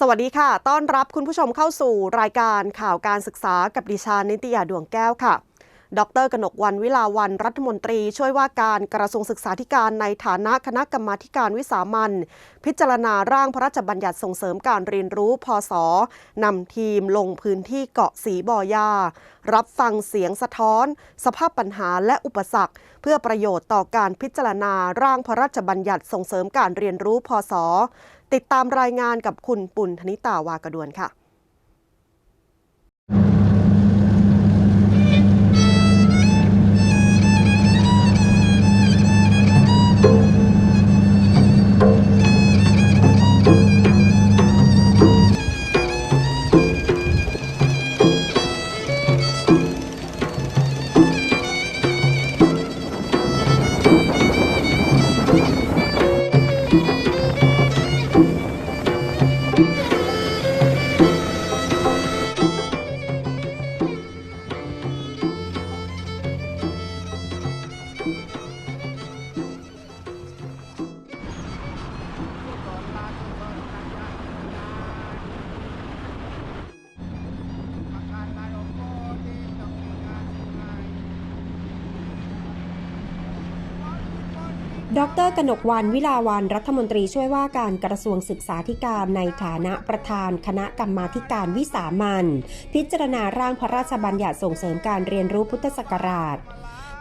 สวัสดีค่ะ ต้อนรับคุณผู้ชมเข้าสู่รายการข่าวการศึกษากับดิฉันนิตยาดวงแก้วค่ะ ดรกนกวันวิลาวันรัฐมนตรีช่วยว่าการกระทรวงศึกษาธิการในฐานะคณะกรรมาการวิสามันพิจารณาร่างพระราชบัญญัติส่งเสริมการเรียนรู้พศนำทีมลงพื้นที่เกาะสีบอยา รับฟังเสียงสะท้อน สภาพปัญหาและอุปสรรค เพื่อประโยชน์ต่อการพิจารณาร่างพระราชบัญญัติส่งเสริมการเรียนรู้พศ ติดตามรายงานกับคุณปุณธนิตาวากระดวนค่ะ ดรกนกวันวิลาวันรัฐมนตรีช่วยว่าการกระทรวงศึกษาธิการในฐานะประธานคณะกรรมาการวิสามันพิจารณาร่างพระราชบัญญัติส่งเสริมการเรียนรู้พุทธศักราช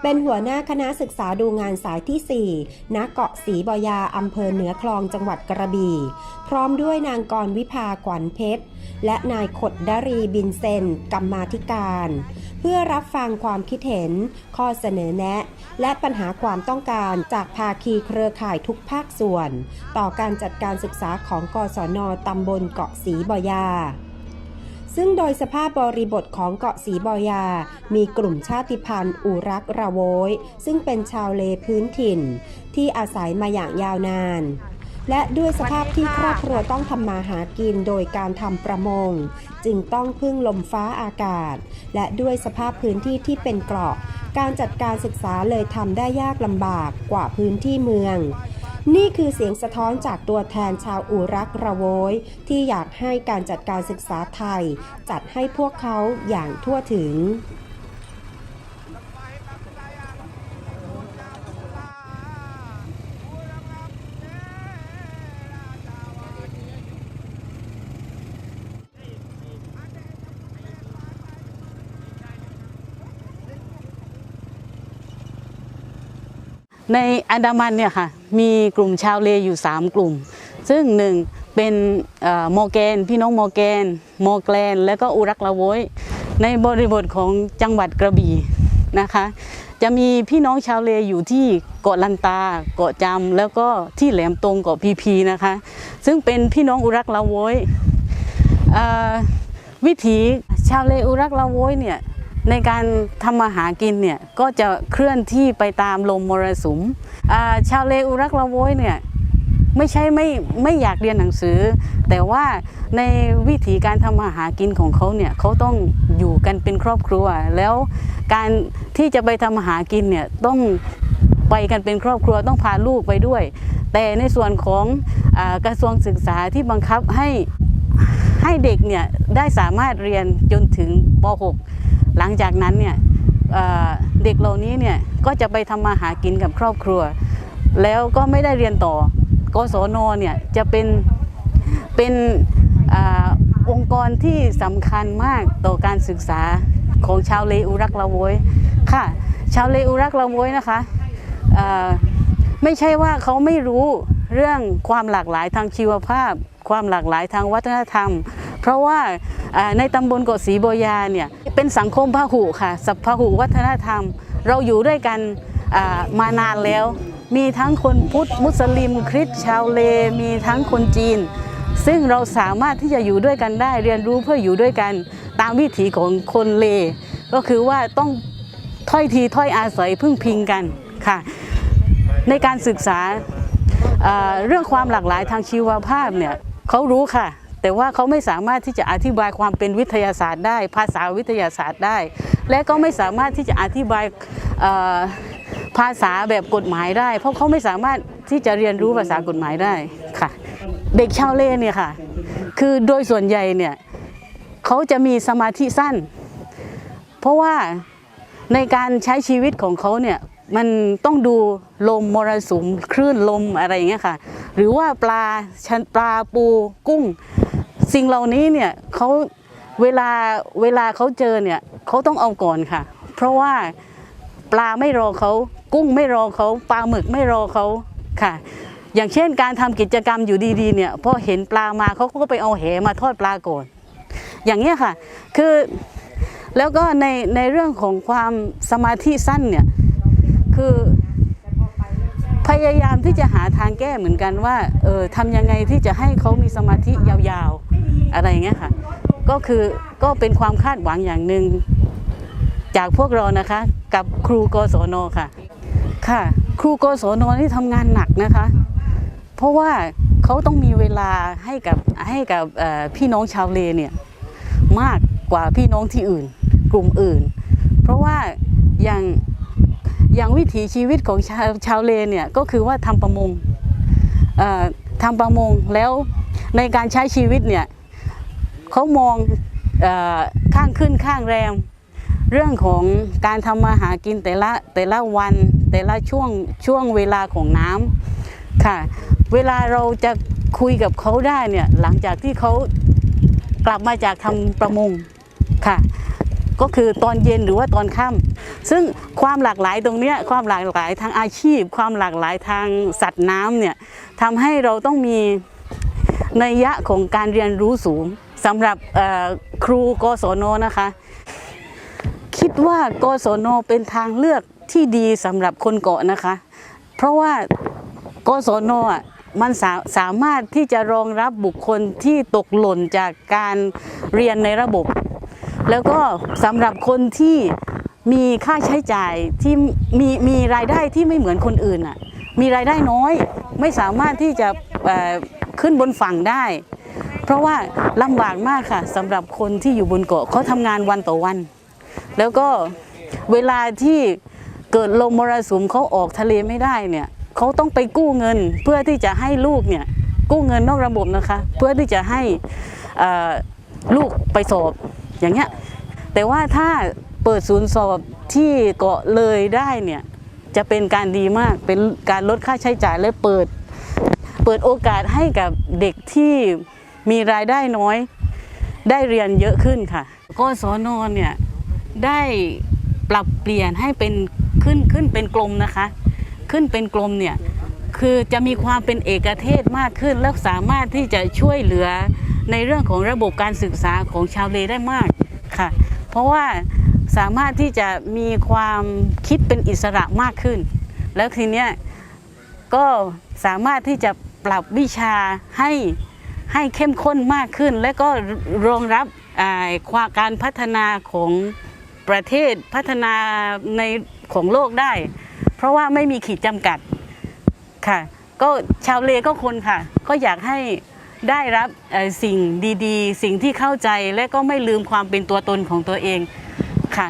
เป็นหัวหน้าคณะศึกษาดูงานสายที่ 4 ณ เกาะสีบอยาอำเภอเหนือคลองจังหวัดกระบี่ พร้อมด้วยนางกรวิภาขวัญเพชร และนายขดดารีบินเซนกรรมาธิการ เพื่อรับฟังความคิดเห็น ข้อเสนอแนะ และปัญหาความต้องการจากภาคีเครือข่ายทุกภาคส่วน ต่อการจัดการศึกษาของกศนตำบลเกาะสีบอยาซึ่งโดยสภาพบริบทของเกาะสีบอยา มีกลุ่มชาติพันธุ์อูรักระโวย ซึ่งเป็นชาวเลพื้นถิ่น ที่อาศัยมาอย่างยาวนาน และด้วยสภาพที่ครอบครัวต้องทำมาหากินโดยการทำประมง จึงต้องพึ่งลมฟ้าอากาศ และด้วยสภาพพื้นที่ที่เป็นเกราะ การจัดการศึกษาเลยทำได้ยากลำบากกว่าพื้นที่เมืองนี่คือเสียงสะท้อนจากตัวแทนชาวอูรักระโวย ที่อยากให้การจัดการศึกษาไทย จัดให้พวกเขาอย่างทั่วถึง ในอันดามันเนี่ยค่ะมีกลุ่มชาวเลอยู่ 3 กลุ่ม ซึ่งหนึ่งเป็นเอ่อมแกน พี่น้องโมแกนโมแกลน และก็อุรักละโวยในบริบทของจังหวัดกระบี่นะคะ จะมีพี่น้องชาวเลอยู่ที่เกาะลันตา เกาะจำแล้วก็ที่แหลมตรงเกาะพีพีนะคะ ซึ่งเป็นพี่น้องอุรักละโวยวิถีชาวเลอุรักละโวยเนี่ย ในการทำมาหากินเนี่ยก็จะเคลื่อนที่ไปตามลมมรสุมชาวเลอุรักละโวยเนี่ยไม่ใช่ไม่ไม่อยากเรียนหนังสือ แต่ว่าในวิถีการทำมาหากินของเขาเนี่ยเขาต้องอยู่กันเป็นครอบครัว แล้วการที่จะไปทำมาหากินเนี่ยต้องไปกันเป็นครอบครัวต้องพาลูกไปด้วย แต่ในส่วนของอกระทรวงศึกษาที่บังคับให้ให้เด็กเนี่ยได้สามารถเรียนจนถึงป .6 หลังจากนั้นเนี่ยเเด็กเหล่านี้เนี่ยก็จะไปทำมาหากินกับครอบครัว แล้วก็ไม่ได้เรียนต่อกศนเนี่ยจะเป็นเป็นอองค์กรที่สำคัญมากต่อการศึกษาของชาวเลอุรักละโวยค่ะ ชาวเลอุรักละโวยนะคะไม่ใช่ว่าเขาไม่รู้เรื่องความหลากหลายทางชีวภาพ ความหลากหลายทางวัฒนธรรม เพราะว่า ในตำบลเกาะสีบอยาเนี่ยเป็นสังคมพหุค่ะสัพพหุวัฒนธรรม เราอยู่ด้วยกันมานานแล้ว มีทั้งคนพุทธมุสลิม คริสต์ชาวเล มีทั้งคนจีน ซึ่งเราสามารถที่จะอยู่ด้วยกันได้เรียนรู้เพื่ออยู่ด้วยกันตามวิถีของคนเล ก็คือว่าต้องถ้อยทีถ้อยอาศัยพึ่งพิงกันค่ะ ในการศึกษาเรื่องความหลากหลายทางชีวภาพเนี่ยเขารู้ค่ะ แต่ว่าเขาไม่สามารถที่จะอธิบายความเป็นวิทยาศาสตร์ได้ ภาษาวิทยาศาสตร์ได้ และก็ไม่สามารถที่จะอธิบายภาษาแบบกฎหมายได้ เพราะเขาไม่สามารถที่จะเรียนรู้ภาษากฎหมายได้ค่ะ เด็กชาวเล่เนี่ยค่ะ คือโดยส่วนใหญ่เนี่ยเขาจะมีสมาธิสั้น เพราะว่าในการใช้ชีวิตของเขาเนี่ยมันต้องดูลมมรสุมคลื่นลมอะไรอย่างเงี้ยค่ะ หรือว่าปลาชันปลาปูกุ้ง สิ่งเหล่านี้เนี่ยเขาเวลาเวลาเขาเจอเนี่ยเขาต้องเอาก่อนค่ะ เพราะว่าปลาไม่รอเขากุ้งไม่รอเขาปลาหมึกไม่รอเขาค่ะ อย่างเช่นการทำกิจกรรมอยู่ดีๆเนี่ยพอเห็นปลามาเขาก็ไปเอาแหมาทอดปลาก่อนอย่างเงี้ยค่ะคือแล้วก็ในในเรื่องของความสมาธิสั้นเนี่ยคือพยายามที่จะหาทางแก้เหมือนกันว่าเออทำยังไงที่จะให้เขามีสมาธิยาวๆ อะไรอย่างเงี้ยค่ะ ก็คือก็เป็นความคาดหวังอย่างหนึ่งจากพวกเรานะคะกับครูกศนค่ะ ค่ะ ครูกศนนี่ทำงานหนักนะคะ เพราะว่าเขาต้องมีเวลาให้กับให้กับพี่น้องชาวเลเนี่ยมากกว่าพี่น้องที่อื่น กลุ่มอื่น เพราะว่าอย่างอย่างวิถีชีวิตของชาวชาวเลเนี่ยก็คือว่าทำประมงทำประมงแล้วในการใช้ชีวิตเนี่ย เขามองอข้างขึ้นข้างแรม เรื่องของการทำมาหากินแต่ละแต่ละวันแต่ละช่วงช่วงเวลาของน้ำค่ะ เวลาเราจะคุยกับเขาได้เนี่ยหลังจากที่เขากลับมาจากทำประมงค่ะ ก็คือตอนเย็นหรือว่าตอนค่ำซึ่งความหลากหลายตรงเนี้ยความหลากหลายทางอาชีพ ความหลากหลายทางสัตว์น้ำเนี่ยทำให้เราต้องมีนัยยะของการเรียนรู้สูง สำหรับครูกศนนะคะ คิดว่ากศนเป็นทางเลือกที่ดีสำหรับคนเกาะนะคะ เพราะว่ากศนอะมันสาสามารถที่จะรองรับบุคคลที่ตกหล่นจากการเรียนในระบบ แล้วก็สำหรับคนที่มีค่าใช้จ่ายที่มีมีรายได้ที่ไม่เหมือนคนอื่นอะมีรายได้น้อย ไม่สามารถที่จะขึ้นบนฝั่งได้ เพราะว่าลำบากมากค่ะสำหรับคนที่อยู่บนเกาะเขาทำงานวันต่อวัน แล้วก็เวลาที่เกิดลมมรสุมเขาออกทะเลไม่ได้เนี่ยเขาต้องไปกู้เงินเพื่อที่จะให้ลูกเนี่ยกู้เงินนอกระบบนะคะ เพื่อที่จะให้ลูกไปสอบอย่างเงี้ยแต่ว่าถ้าเปิดศูนย์สอบที่เกาะเลยได้เนี่ยจะเป็นการดีมากเป็นการลดค่าใช้จ่ายและเปิด เปิดโอกาสให้กับเด็กที่ มีรายได้น้อย ได้เรียนเยอะขึ้นค่ะกศนเนี่ยได้ปรับเปลี่ยนให้เป็นขึ้นขึ้นเป็นกลมนะคะ ขึ้นเป็นกลมเนี่ยคือจะมีความเป็นเอกเทศมากขึ้น และสามารถที่จะช่วยเหลือในเรื่องของระบบการศึกษาของชาวเลได้มากค่ะ เพราะว่าสามารถที่จะมีความคิดเป็นอิสระมากขึ้น แล้วทีเนี้ยก็สามารถที่จะปรับวิชาให้ ให้เข้มข้นมากขึ้น และก็รองรับความการพัฒนาของประเทศพัฒนาในของโลกได้ เพราะว่าไม่มีขีดจำกัดค่ะ ก็ชาวเลก็คนค่ะ ก็อยากให้ได้รับสิ่งดีๆ สิ่งที่เข้าใจและก็ไม่ลืมความเป็นตัวตนของตัวเองค่ะ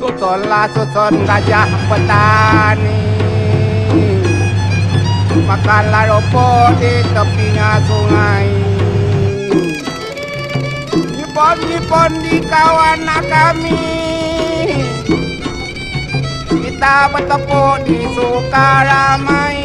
สุดสนลาสุดสนราชาปตานีมากันลาโรโปติตปิญาสุไงญี่ปุ่นญี่ปุ่นดีกาวันนักมิ kita bertepuk di Sukaramai